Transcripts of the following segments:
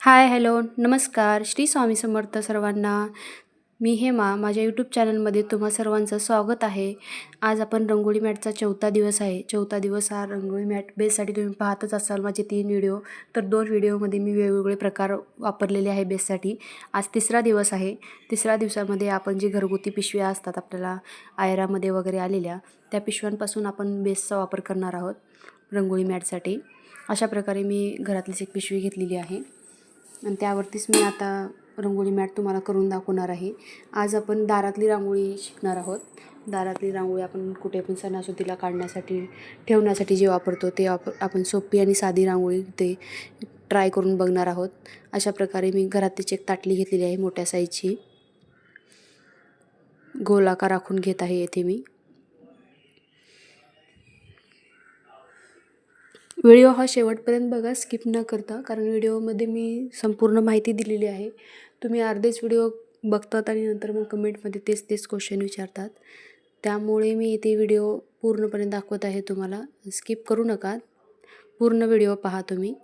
Hi hello नमस्कार. श्री स्वामी समर्थ सर्वांना. मी हेमा. माझ्या यूट्यूब चॅनलमध्ये तुम्हा सर्वांचं स्वागत आहे. आज आपण रंगोळी मॅटचा चौथा दिवस आहे. चौथा दिवस हा रंगोळी मॅट बेससाठी तुम्ही पाहतच असाल माझे तीन व्हिडिओ तर दोन व्हिडिओमध्ये मी वेगवेगळे प्रकार वापरलेले आहे बेससाठी. आज तिसरा दिवस आहे. तिसऱ्या दिवसामध्ये आपण जी घरगुती पिशव्या असतात आपल्याला आयरामध्ये वगैरे आलेल्या त्या पिशव्यांपासून आपण बेसचा वापर करणार आहोत रंगोळी मॅटसाठी. अशा प्रकारे मी घरातलीच एक पिशवी घेतलेली आहे. आणि त्यावरतीच मी आता रंगोळी मॅट तुम्हाला करून दाखवणार आहे. आज आपण दारातली रांगोळी शिकणार आहोत. दारातली रांगोळी आपण कुठे पण सणासुदीला काढण्यासाठी ठेवण्यासाठी जे वापरतो ते वापर आपण सोपी आणि साधी रांगोळी ते ट्राय करून बघणार आहोत. अशा प्रकारे मी घरातलीच एक ताटली घेतलेली आहे मोठ्या साईजची. गोलाकार राखून घेत आहे येथे मी. व्हिडिओ हा शेवटपर्यंत बघा स्किप न करता कारण व्हिडिओमध्ये मी संपूर्ण माहिती दिलेली आहे. तुम्ही अर्धेच व्हिडिओ बघतात आणि नंतर मग कमेंटमध्ये तेच तेच क्वेश्चन विचारतात. त्यामुळे मी इथे व्हिडिओ पूर्णपणे दाखवत आहे तुम्हाला. स्किप करू नका. पूर्ण व्हिडिओ पहा तुम्ही.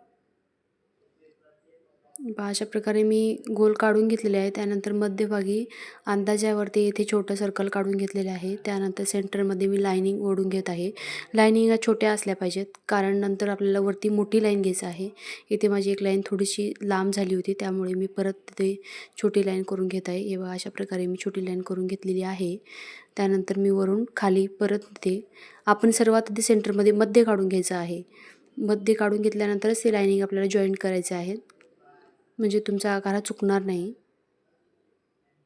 पहा अशा प्रकारे मी गोल काढून घेतलेले आहे. त्यानंतर मध्यभागी अंदाजावरती येथे छोटं सर्कल काढून घेतलेले आहे. त्यानंतर सेंटरमध्ये मी लायनिंग ओढून घेत आहे. लायनिंग या छोट्या असल्या पाहिजेत. कारण नंतर आपल्याला वरती मोठी लाईन घ्यायचं आहे. इथे माझी एक लाईन थोडीशी लांब झाली होती. त्यामुळे मी परत तिथे छोटी लाईन करून घेत आहे. एवढा अशा प्रकारे मी छोटी लाईन करून घेतलेली आहे. त्यानंतर मी वरून खाली परत तिथे आपण सर्वात आधी सेंटरमध्ये मध्य काढून घ्यायचं आहे. मध्य काढून घेतल्यानंतरच ते लायनिंग आपल्याला जॉईंट करायचे आहेत म्हणजे तुमचा आकार हा चुकणार नाही.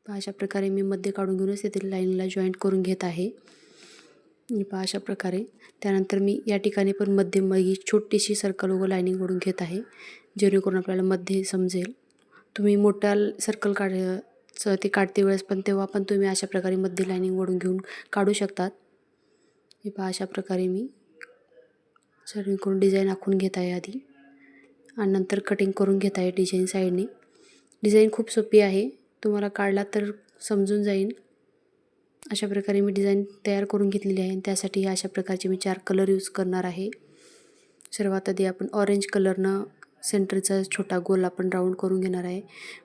अशा प्रकारे मी मध्ये काढून घेऊनच येथील लाईनला जॉईंट करून घेत आहे. पहा अशा प्रकारे. त्यानंतर मी या ठिकाणी पण मध्ये मग छोटीशी सर्कल व लाईनिंग ओढून घेत आहे जेणेकरून आपल्याला मध्ये समजेल. तुम्ही मोठ्या सर्कल काढायचं ते काढते वेळेस पण तेव्हा पण तुम्ही अशा प्रकारे मध्ये लाईनिंग ओढून घेऊन काढू शकतात. हे पहा अशा प्रकारे मी जेणेकरून डिझाईन आखून घेत आहे आधी. आणि नंतर कटिंग करून घेत आहे डिझाईन साईडने डिझाईन खूप सोपी आहे. तुम्हाला काढला तर समजून जाईल. अशा प्रकारे मी डिझाईन तयार करून घेतलेली आहे. त्यासाठी अशा प्रकारचे मी चार कलर यूज करणार आहे. सर्वात आधी आपण ऑरेंज कलरनं सेंटरचा छोटा गोल आपण राऊंड करून घेणार आहे.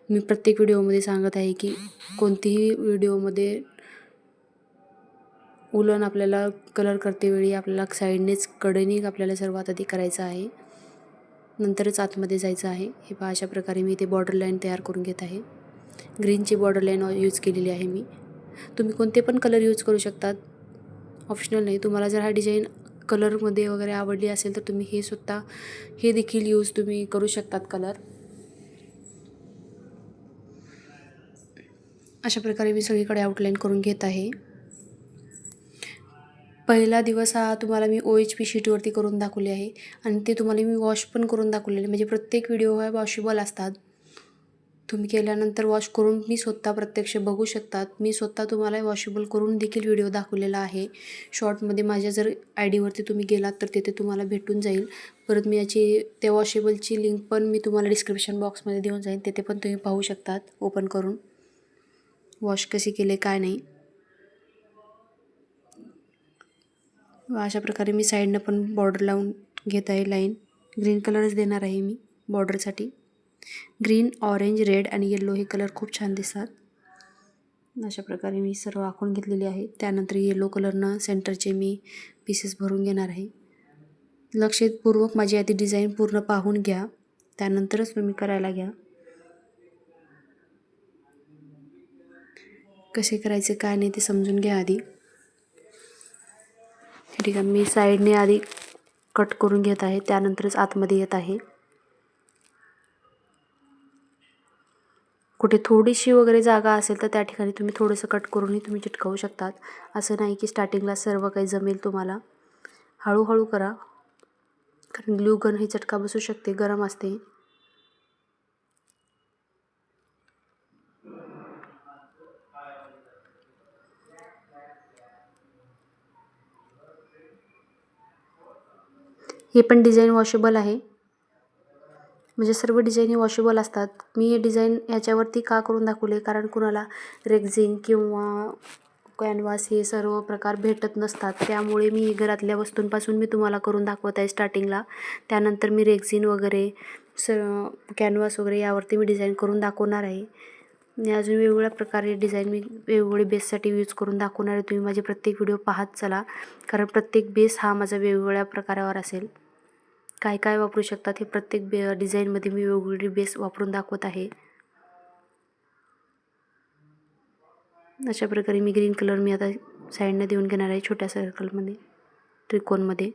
मी प्रत्येक व्हिडिओमध्ये सांगत आहे की कोणतीही व्हिडिओमध्ये उलन आपल्याला कलर करतेवेळी आपल्याला साईडनेच कडेने आपल्याला सर्वात आधी करायचं आहे. नंतरच आतमध्ये जायचं आहे. हे पहा अशा प्रकारे मी इथे बॉर्डर लाईन तयार करून घेत आहे. ग्रीनची बॉर्डर लाईन यूज केलेली आहे मी. तुम्ही कोणते पण कलर यूज करू शकतात. ऑप्शनल नाही. तुम्हाला जर हा डिझाईन कलरमध्ये वगैरे आवडली असेल तर तुम्ही हे सुद्धा हे देखील यूज तुम्ही करू शकतात कलर अशा प्रकारे मी सगळीकडे आउटलाईन करून घेत आहे. पहिला दिवस हा तुम्हाला मी ओ एच पी शीटवरती करून दाखवले आहे. आणि ते तुम्हाला मी वॉश पण करून दाखवलेले म्हणजे प्रत्येक व्हिडिओ हा वॉशेबल असतात. तुम्ही केल्यानंतर वॉश करून मी स्वतः प्रत्यक्ष बघू शकतात. मी स्वतः तुम्हाला वॉशेबल करून देखील व्हिडिओ दाखवलेला आहे. शॉर्टमध्ये माझ्या जर आय डीवरती तुम्ही गेलात तर तिथे तुम्हाला भेटून जाईल. परत मी याची त्या वॉशेबलची लिंक पण मी तुम्हाला डिस्क्रिप्शन बॉक्समध्ये देऊन जाईन. तिथे पण तुम्ही पाहू शकतात. ओपन करून. वॉश कशी केले काय नाही. अशा प्रकारे मी साईडनं पण बॉर्डर लावून घेत आहे लाईन ग्रीन कलरच देणार आहे मी बॉर्डरसाठी ग्रीन ऑरेंज रेड आणि येल्लो हे कलर खूप छान दिसतात. अशा प्रकारे मी सर्व आखून घेतलेली आहे. त्यानंतर येलो कलरनं सेंटरचे मी पीसेस भरून घेणार आहे. लक्षपूर्वक माझी आधी डिझाईन पूर्ण पाहून घ्या. त्यानंतरच तुम्ही करायला घ्या. कसे करायचे काय नाही ते समजून घ्या आधी. ठीक आहे. मी साईडने आधी कट करून घेत आहे. त्यानंतरच आतमध्ये येत आहे. कुठे थोडीशी वगैरे जागा असेल तर त्या ठिकाणी तुम्ही थोडंसं कट करूनही तुम्ही चिटकावू शकतात. असं नाही की स्टार्टिंगला सर्व काही जमेल तुम्हाला. हळूहळू करा. कारण ग्लू गन ही चटका बसू शकते. गरम असते. हे पण डिझाईन वॉशेबल आहे. म्हणजे सर्व डिझाईन हे वॉशेबल असतात. मी हे डिझाईन ह्याच्यावरती का करून दाखवले? कारण कुणाला रेक्झिन किंवा कॅनव्हास हे सर्व प्रकार भेटत नसतात. त्यामुळे मी घरातल्या वस्तूंपासून मी तुम्हाला करून दाखवत आहे स्टार्टिंगला. त्यानंतर मी रेक्झिन वगैरे स कॅनव्हास वगैरे यावरती मी डिझाईन करून दाखवणार आहे. आणि अजून वेगवेगळ्या प्रकारे डिझाईन मी वेगवेगळे बेससाठी यूज करून दाखवणार आहे. तुम्ही माझे प्रत्येक व्हिडिओ पाहत चला. कारण प्रत्येक बेस हा माझा वेगवेगळ्या प्रकारावर असेल. काय काय वापरू शकतात हे प्रत्येक बे डिझाईनमध्ये मी वेगवेगळी बेस वापरून दाखवत आहे. अशा प्रकारे मी ग्रीन कलर मी आता साईडनं देऊन घेणार आहे छोट्या सर्कलमध्ये त्रिकोणमध्ये.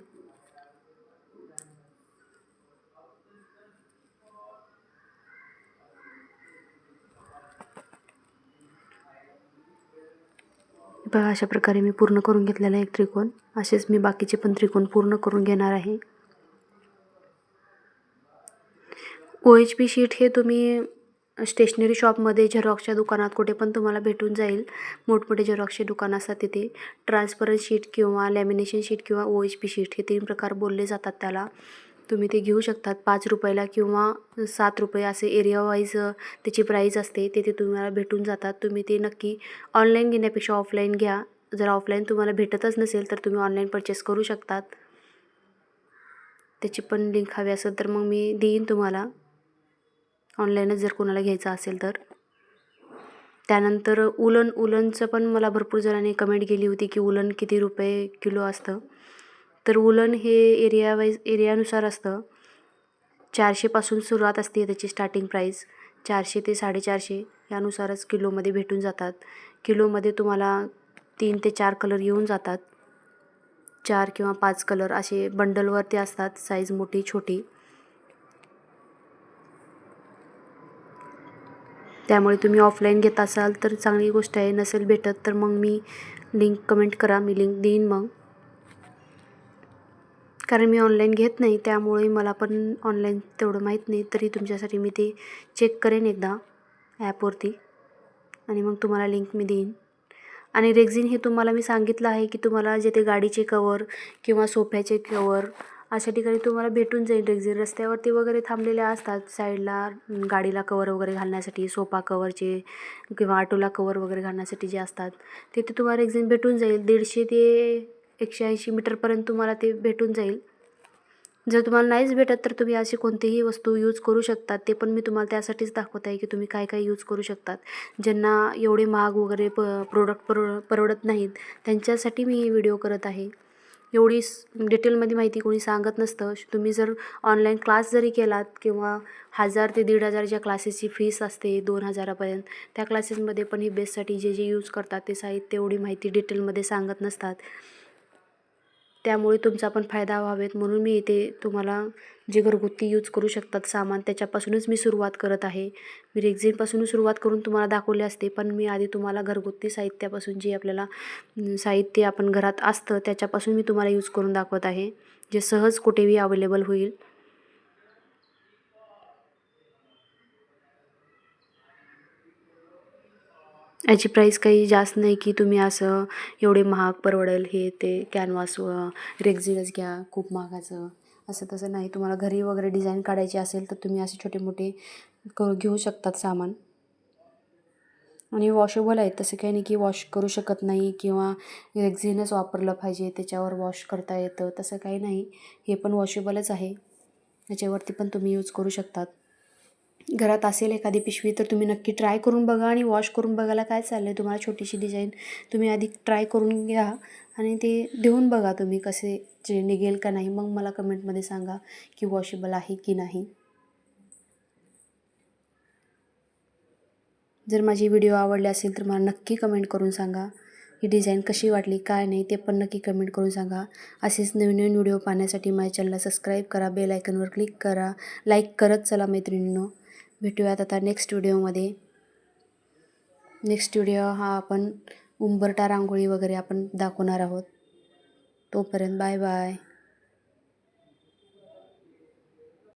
बघा अशा प्रकारे मी पूर्ण करून घेतलेला एक त्रिकोण. असेच मी बाकीचे पण त्रिकोण पूर्ण करून घेणार आहे. ओ एच पी शीट हे तुम्ही स्टेशनरी शॉपमध्ये झेरॉक्सच्या दुकानात कुठे पण तुम्हाला भेटून जाईल. मोठमोठे झेरॉक्सचे दुकान असतात तिथे. ट्रान्सपरंट शीट किंवा लॅमिनेशन शीट किंवा ओ एच पी शीट हे तीन प्रकार बोलले जातात त्याला. तुम्ही ते घेऊ शकतात. पाच रुपयाला किंवा सात रुपये असे एरिया वाईज त्याची प्राईज असते. ते ते तुम्हाला भेटून जातात. तुम्ही ते नक्की ऑनलाईन घेण्यापेक्षा ऑफलाईन घ्या. जर ऑफलाईन तुम्हाला भेटतच नसेल तर तुम्ही ऑनलाईन परचेस करू शकतात. त्याची पण लिंक हवी असेल तर मग मी देईन तुम्हाला. ऑनलाईनच जर कोणाला घ्यायचं असेल तर. त्यानंतर उलन उलनचं पण मला भरपूर जणांनी कमेंट केली होती की उलन किती रुपये किलो असतं. तर उलन हे एरिया वाईज एरियानुसार असतं. चारशेपासून सुरुवात असते त्याची स्टार्टिंग प्राईस चारशे ते साडेचारशे यानुसारच किलोमध्ये भेटून जातात. किलोमध्ये तुम्हाला तीन ते चार कलर येऊन जातात. चार किंवा पाच कलर असे बंडलवरती असतात साईज मोठी छोटी. त्यामुळे तुम्ही ऑफलाईन घेत असाल तर चांगली गोष्ट आहे. नसेल भेटत तर मग मी लिंक कमेंट करा. मी लिंक देईन मग. कारण मी ऑनलाईन घेत नाही त्यामुळे मला पण ऑनलाईन तेवढं माहीत नाही. तरी तुमच्यासाठी मी ते चेक करेन एकदा ॲपवरती आणि मग तुम्हाला लिंक मी देईन. आणि रेक्झिन हे तुम्हाला मी सांगितलं आहे की तुम्हाला जे ते गाडीचे कवर किंवा सोफ्याचे कवर अशा ठिकाणी तुम्हाला भेटून जाईल रेक्झिन रस्त्यावरती वगैरे थांबलेल्या असतात. साईडला गाडीला कवर वगैरे घालण्यासाठी सोफा कवरचे किंवा ऑटोला कवर वगैरे घालण्यासाठी जे असतात तिथे तुम्हाला रेक्झिन भेटून जाईल. दीडशे ते एकशे ऐंशी मीटरपर्यंत तुम्हाला ते भेटून जाईल. जर तुम्हाला नाहीच भेटत तर तुम्ही अशी कोणतीही वस्तू यूज करू शकतात. ते पण मी तुम्हाला त्यासाठीच दाखवत आहे की तुम्ही काय काय यूज करू शकतात. ज्यांना एवढे महाग वगैरे प प्रोडक्ट परव परवडत नाहीत त्यांच्यासाठी मी व्हिडिओ करत आहे. एवढी डिटेलमध्ये माहिती कोणी सांगत नसतं. तुम्ही जर ऑनलाईन क्लास जरी केलात किंवा हजार ते दीड हजारच्या क्लासेसची फीस असते दोन हजारापर्यंत त्या क्लासेसमध्ये पण ही बेससाठी जे जे यूज करतात ते साहित्य एवढी माहिती डिटेलमध्ये सांगत नसतात. त्यामुळे तुमचा पण फायदा व्हावेत म्हणून मी इथे तुम्हाला जे घरगुती यूज करू शकतात सामान त्याच्यापासूनच मी सुरुवात करत आहे. मी रेग्झिनपासून सुरुवात करून तुम्हाला दाखवले असते पण मी आधी तुम्हाला घरगुती साहित्यापासून जे आपल्याला साहित्य आपण घरात असतं त्याच्यापासून मी तुम्हाला यूज करून दाखवत आहे. जे सहज कुठेही अवेलेबल होईल. याची प्राईस काही जास्त नाही की तुम्ही असं एवढे महाग परवडेल हे ते कॅनव्हास व घ्या खूप महागाचं. असं तसं नाही. तुम्हाला घरी वगैरे डिझाईन काढायची असेल तर तुम्ही असे छोटे मोठे करू घेऊ शकतात सामान. आणि वॉशेबल आहेत. तसं काही नाही की वॉश करू शकत नाही किंवा रेक्झिनच वापरलं पाहिजे त्याच्यावर वॉश करता येतं. तसं काही नाही. हे पण वॉशेबलच आहे. याच्यावरती पण तुम्ही यूज करू शकतात. घरात असेल एखादी पिशवी तर तुम्ही नक्की ट्राय करून बघा आणि वॉश करून बघायला काय चाललं आहे तुम्हाला छोटीशी डिझाईन तुम्ही आधी ट्राय करून घ्या आणि ते देऊन बघा तुम्ही कसे जे निघेल का नाही. मग मला कमेंटमध्ये सांगा की वॉशेबल आहे की नाही. जर माझी व्हिडिओ आवडली असेल तर मला नक्की कमेंट करून सांगा. ही डिझाईन कशी वाटली काय नाही ते पण नक्की कमेंट करून सांगा. असेच नवीन नवीन व्हिडिओ पाहण्यासाठी माझ्या चॅनलला सबस्क्राईब करा बेल आयकनवर क्लिक करा. लाईक करत चला मैत्रिणींनो. भेटूयात आता नेक्स्ट व्हिडिओमध्ये नेक्स्ट व्हिडिओ हा आपण उंबरटा रांगोळी वगैरे आपण दाखवणार आहोत. तोपर्यंत बाय बाय